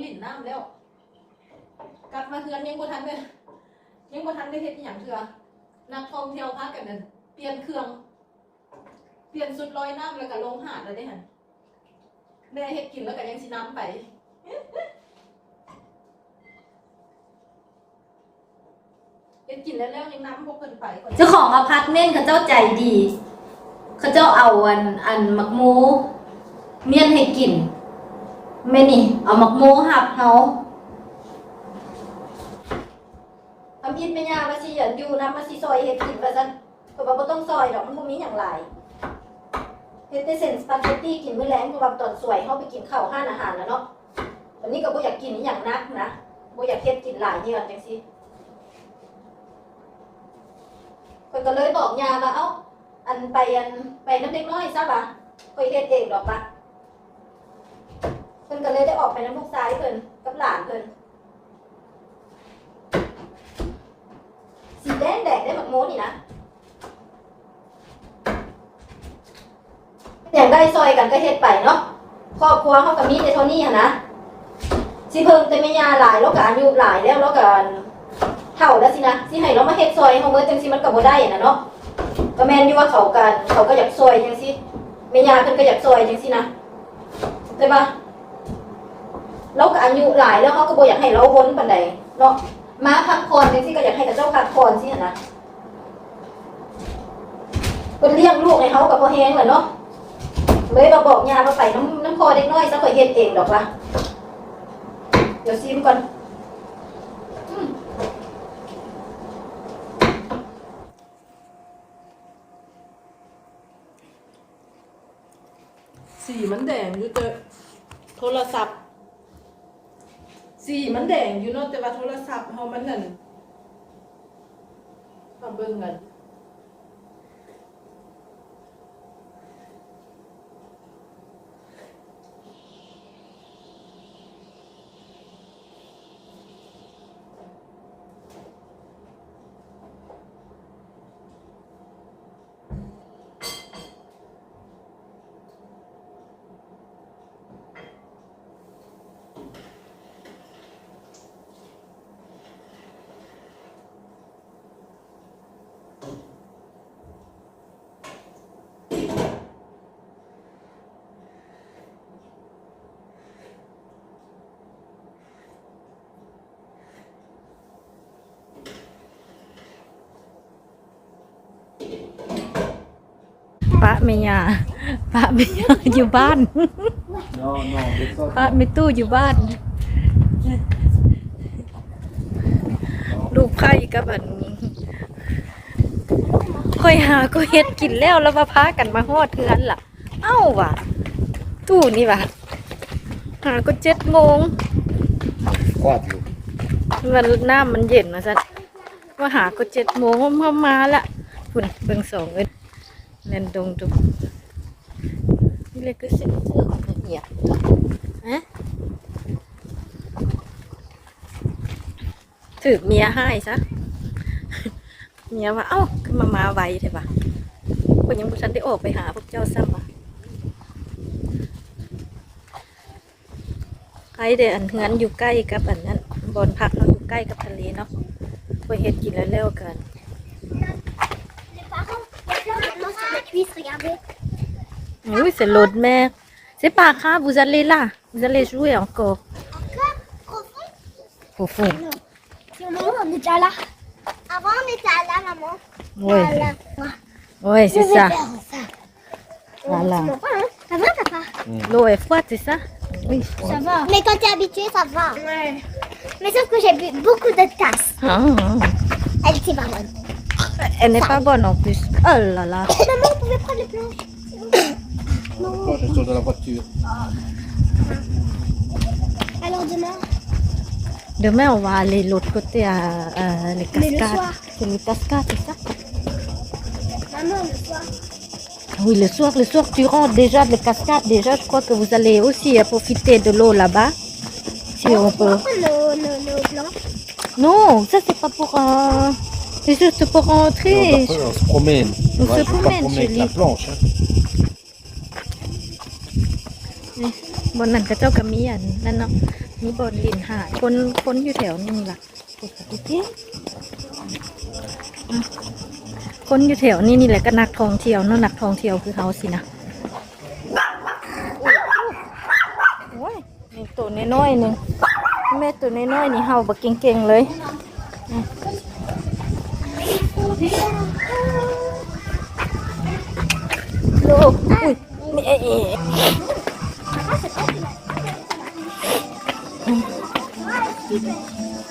ลิ่นนั่นลงลิ่นน้ำแล้ว กลับมาเทือนยังบ่ทันเลยยังบ่ทันได้เฮ็ดอหย่างเถื่อนักท่องเที่ยวพากันนั่นเปลี่ยนเครื่อง เปลี่ยนสุดลอยน้ำแล้วก็ลงหาดแล้วได้หั่นแม่เฮ็ดกินแล้วก็ยังสิน้ำไปเฮ็ดกินแล้วแล้วยังน้ำพวกเพิ่นไปก่อนเจ้าของอพาร์ตเมนต์เขาเจ้าใจดี เขาเจ้าเอาอันอันหมักหมู เมียนให้กิน แม่นี่ เอาหมักหมูหับเฮาทำอิดไม่ยากว่าสิอย่าอยู่นะมาสิซอยเฮ็ดกินว่าซั่นเพราะว่าบ่ต้องซอยดอกมันบ่มีหยังหลายเฮ็ดแต่เส้นสปาเกตตี้กินมื้อแลงเพราะว่าตอนสวยเฮาไปกินข้าวห้านอาหารแล้วเนาะวันนี้ก็บ่อยากกินอหย่างนักนะบ่อยากเฮ็ดกินหลายเดือนจังซี่คนก็เลยบอกยาว่าเอ้าอันไปอันไปน้ำเด็กน้อยซะปะคอยเฮ็ดเองดอกปะ พิ่นก็เลยได้ออกไปน้ำลูกซ้ายเพิ่นกับหลานเพิ่นสีแดงแดงได้หมักโม้นี่นะอย่างได้ซอยกันก็เฮ็ดไปเนาะครอบครัวเขากับมีแต่เท่านี้นะสิเพิ่งแต่ไม่ยาหลายแล้วก็อายุหลายแล้วแล้วก็เท่าแล้วสินะสิให้เรามาเฮ็ดซอยเฮาเมื่อจังสิมันก็บ่ได้นะเนาะก็แม่นอยู่ว่าเขากันเขาก็อยากซอยจังสิแม่ยาเพิ่นก็อยากซอยจังสินะใช่ปะ เราก็อายุหลายแล้วเขาก็บ่อยากให้เราวนปานใดเนาะมาพักผ่อนจังสิก็อยากให้กับเจ้าพักผ่อนสินนะเพิ่นเลี้ยงลูกให้เขาก็บ่แฮงแหละเนาะเลยมาบอกยาว่าไปน้ำน้ำคอเด็กน้อยซะข่อยเฮ็ดเองดอกละเดี๋ยวซิมก่อนสีมันแดงอยู่เตอโทรศัพท์ สีมันแดงอยู่เนาะแต่ว่าโทรศัพท์เฮามันนั่นมาเบิ่งกัน ป้าเมียป้าเมียอยู่บ้าน No, no, it's not. ป้าไม่ตู้อยู่บ้าน ลูกไผ่กับอันค่อยหาก็เฮ็ดกินแล้วแล้วมาพากันมาฮอดเทือนล่ะ เอ้าว่ะ ตู้นี่ว่ะหาก็เจ็ดโมง Quatro. มันน้ำมันเย็นมาสันว่าหาก็เจ็ดโมงมามาละคุณเบิ่งสองเอ้ยเล่น ดงดุนี่เลยก็เสียเสื้อของเหี่ยฮะถือเมียให้ซะ เมียว่า เอ้าขึ้นมามาไวใช่ปะคนยังบุชันได้ออกไปหาพวกเจ้าซ้ำปะใครเดี๋ยวอันเฮือนอยู่ใกล้กับอันนั้นบอนพักเราอยู่ใกล้กับทะเลเนาะไปเฮ็ดกินแล้วแล้วกัน cuisse, regardez. Oui, c'est l'eau de mer. C'est pas grave, vous allez là. Vous allez jouer encore. Encore faux fond. Si on est déjà là. Avant, on était là, maman. Oui, Voilà. oui, c'est ça. ça. Voilà. Tu vois pas, hein? Ça va, papa? L'eau est froide, c'est ça? Oui. Ça va. Mais quand t'es habitué, ça va. Ouais. Mais sauf que j'ai bu beaucoup de tasses. Ah, Elle était pas bonne. Elle n'est pas bonne en plus. Oh là là. Maman, vous pouvez prendre les planches. Quand je sors de la voiture. Alors demain Demain, on va aller de l'autre côté à, à les Mais le cascades. soir. C'est les cascades, c'est ça Maman, le soir. Oui, le soir, le soir, tu rentres déjà de cascades. Déjà, je crois que vous allez aussi profiter de l'eau là-bas. Si on peut. Nos, nos, nos planches Non, ça c'est pas pour. euh, C'est juste pour Et rentrer. on, après, on se promène. On Ouais, se je vais pas promène, promener avec Julie. la planche. hein. บนนั้นก็เจ้าก็มีอันนั่นเนาะมีบอนลินหาดคนคนอยู่แถวนี้ล่ะดูสิอะคนอยู่แถวนี้นี่แหละก็นักท่องเที่ยวเนาะนักท่องเที่ยวคือเขาสินะโอ้ยนี่ตัวน้อยๆหนึ่งแม่ตัวน้อยๆนี่เห่าบักเก่งๆเลยอะ ลูกอุ้ยไม่เอ๊ะ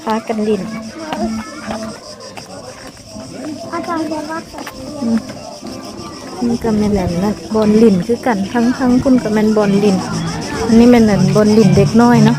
พากันลิน Attends, je vais voir ça. นี่ก็แม่นอันนั่นบอลลินคือกันทั้งทั้งคุณกับแม่นบอลลินอันนี้แม่นอันบอลลินเด็กน้อยเนาะ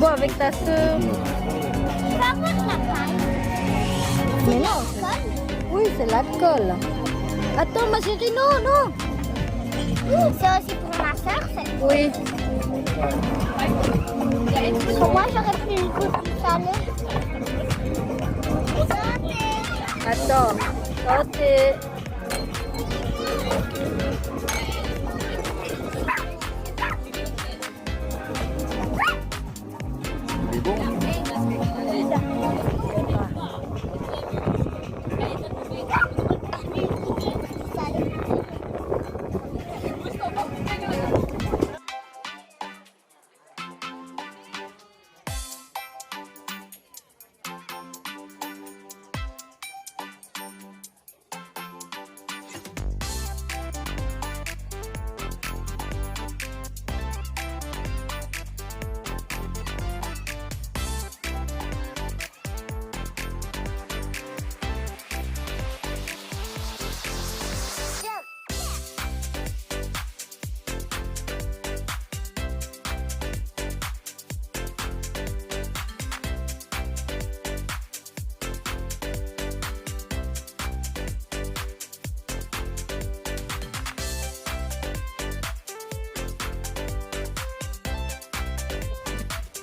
บอ avec ta vas voir la paille. mais non oui c'est l'alcool attends ma chérie non non C'est aussi pour ma soeur. c'est- oui Pour moi, j'aurais pris le goût du salé. Attends santé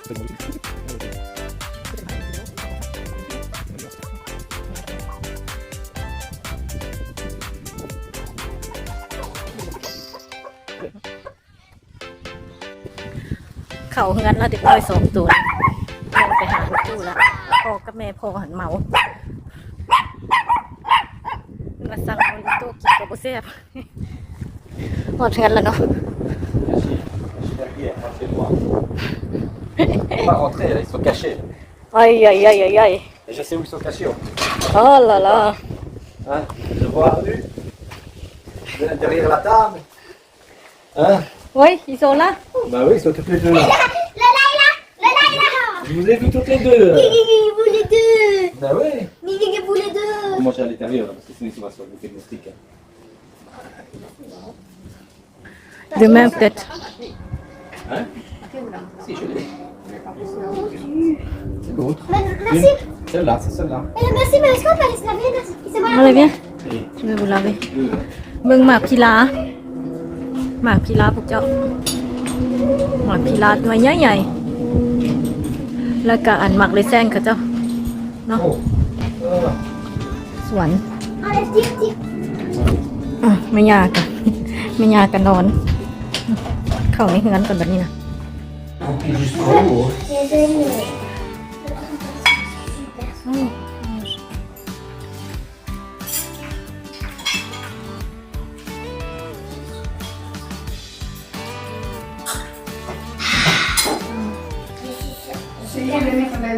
เขาเงินเราเด็กน้อยสองตัวแม่ไปหาลูกตู้แล้วพ่อกับแม่พ่อหันเมามาสั่งเอาลูกตู้กินกับบุเซ่บหมดเงินแล้วเนาะ Derrière, chez moi. On va rentrer, là, ils sont cachés. ไอ้ใหญ่ใหญ่ใหญ่ใหญ่ Et je sais où ils sont cachés. en plus. อ๋อละละ Hein je vois la vue. Derrière la table. Hein เฮ้ยอีโซล่ะ Bah oui, ils sont toutes les deux là. Le Laïla Le Laïla Je vous ai vu toutes les deux. Gigi, vous les deux Bah oui. Gigi, vous les deux Faut manger à l'intérieur, là, parce que sinon, ils vont se faire bouffer le moustique. hein. Demain peut-être Hein Si, je l'ai. C'est bon. Mais merci. Celle-là, c'est celle-là. Mais merci, mais est-ce qu'on peut aller se laver là C'est bon. อะไรเบี้ย Oui. ไม่บุญลาเว้ย Deux. เบิ่งหมากพีลาหมากพีลาพวกเจ้าหมากพีลาหน่วยใหญ่ๆแล้วก็อันหมากเลยแซงเขาเจ้าเนาะ Oh. Voilà. สวน Allez, tire, tire. อะไม่ยากอะไม่ยากกันนอน เข้าในเฮือนก่อนแบบนี้นะ Ay, Dios. Sí, viene con la